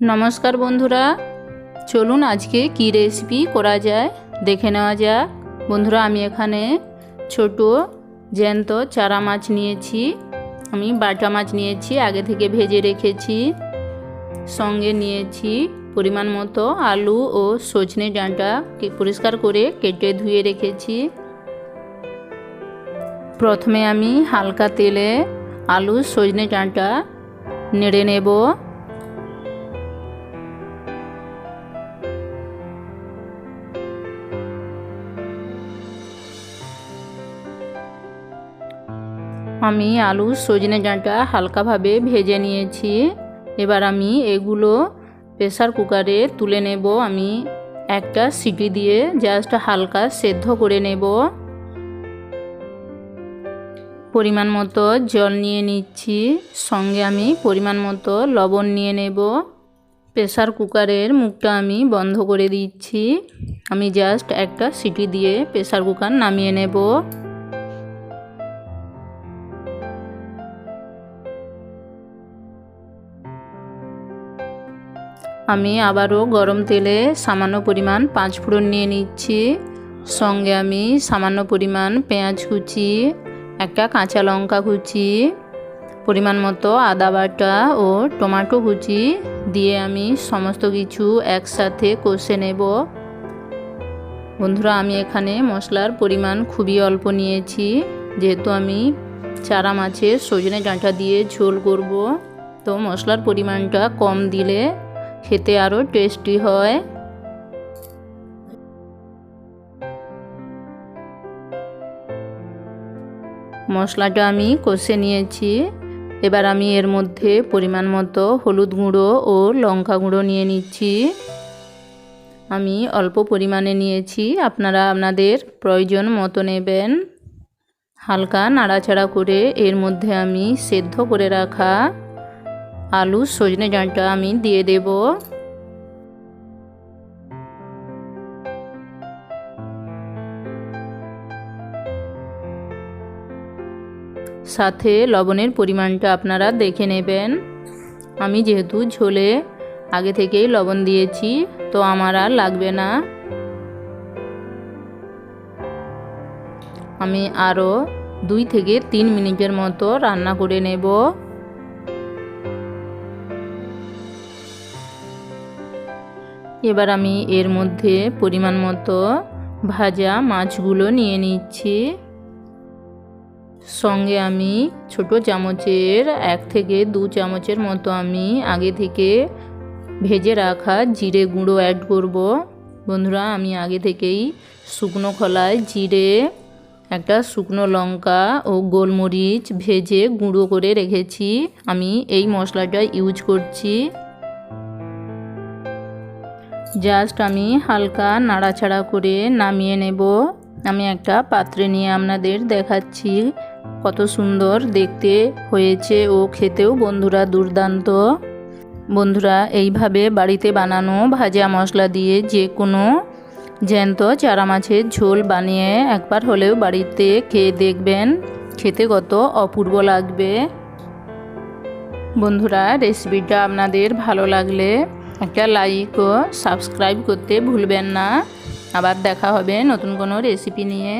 নমস্কার বন্ধুরা। চলুন আজকে কি রেসিপি করা যায়? দেখে নেওয়া যাক। বন্ধুরা, আমি এখানে ছোট জ্যান্ত চারা মাছ নিয়েছি। আমি বাটা মাছ নিয়েছি, আগে থেকে ভেজে রেখেছি। সঙ্গে নিয়েছি পরিমাণ মতো আলু ও সজনে ডাঁটা পরিষ্কার করে কেটে ধুয়ে রেখেছি। প্রথমে আমি হালকা তেলে আলু সজনে ডাঁটা নেড়ে নেব। আমি আলু সজনে ডাঁটা হালকাভাবে ভেজে নিয়েছি। এবার আমি এগুলো প্রেসার কুকারে তুলে নেব। আমি একটা সিটি দিয়ে জাস্ট হালকা সেদ্ধ করে নেব। পরিমাণ মতো জল নিয়ে নিচ্ছি। সঙ্গে আমি পরিমাণ মতো লবণ নিয়ে নেব। প্রেসার কুকারের মুখটা আমি বন্ধ করে দিচ্ছি। আমি জাস্ট একটা সিটি দিয়ে প্রেসার কুকার নামিয়ে নেব। আমি আবারও গরম তেলে সামান্য পরিমাণ পাঁচ ফোড়ন নিয়ে নিচ্ছি। সঙ্গে আমি সামান্য পরিমাণ পেঁয়াজ কুচি একটা কাঁচা লঙ্কা কুচি, পরিমাণ মতো আদা বাটা ও টমেটো কুচি দিয়ে আমি সমস্ত কিছু একসাথে কষে নেব। বন্ধুরা, আমি এখানে মশলার পরিমাণ খুবই অল্প নিয়েছি। যেহেতু আমি চারা মাছের সজনে ডাঁটা দিয়ে ঝোল করব, তো মশলার পরিমাণটা কম দিলে খেতে আরও টেস্টি হয়। মশলাটা আমি কষে নিয়েছি। এবার আমি এর মধ্যে পরিমাণ মতো হলুদ গুঁড়ো ও লঙ্কা গুঁড়ো নিয়ে নিচ্ছি। আমি অল্প পরিমাণে নিয়েছি। আপনারা আপনাদের প্রয়োজন মতো নেবেন। হালকা নাড়াচাড়া করে এর মধ্যে আমি সেদ্ধ করে রাখা আলু, সজনে ডাঁটা আমি দিয়ে দেব। সাথে লবণের পরিমাণটা আপনারা দেখে নেবেন। আমি যেহেতু ঝোলে আগে থেকেই লবণ দিয়েছি, তো আমার আর লাগবে না। আমি আরও দুই থেকে তিন মিনিটের মতো রান্না করে নেব। এবার আমি এর মধ্যে পরিমাণ মতো ভাজা মাছগুলো নিয়ে নিচ্ছি। সঙ্গে আমি ছোট চামচের, এক থেকে দু চামচের মতো আমি আগে থেকে ভেজে রাখা জিরে গুঁড়ো অ্যাড করব। বন্ধুরা, আমি আগে থেকেই শুকনো খোলায় জিরে, একটা শুকনো লঙ্কা ও গোলমরিচ ভেজে গুঁড়ো করে রেখেছি। আমি এই মশলাটা ইউজ করছি। জাস্ট আমি হালকা নাড়াচাড়া করে নামিয়ে নেব। আমি একটা পাত্রে নিয়ে আপনাদের দেখাচ্ছি কত সুন্দর দেখতে হয়েছে ও খেতেও বন্ধুরা দুর্দান্ত। বন্ধুরা, এইভাবে বাড়িতে বানানো ভাজা মশলা দিয়ে যে কোনো জ্যান্ত চারা মাছের ঝোল বানিয়ে একবার হলেও বাড়িতে খেয়ে দেখবেন, খেতে কত অপূর্ব লাগবে। বন্ধুরা রেসিপিটা আপনাদের ভালো লাগলে একটা লাইক ও সাবস্ক্রাইব করতে ভুলবেন না। আবার দেখা হবে নতুন কোনো রেসিপি নিয়ে।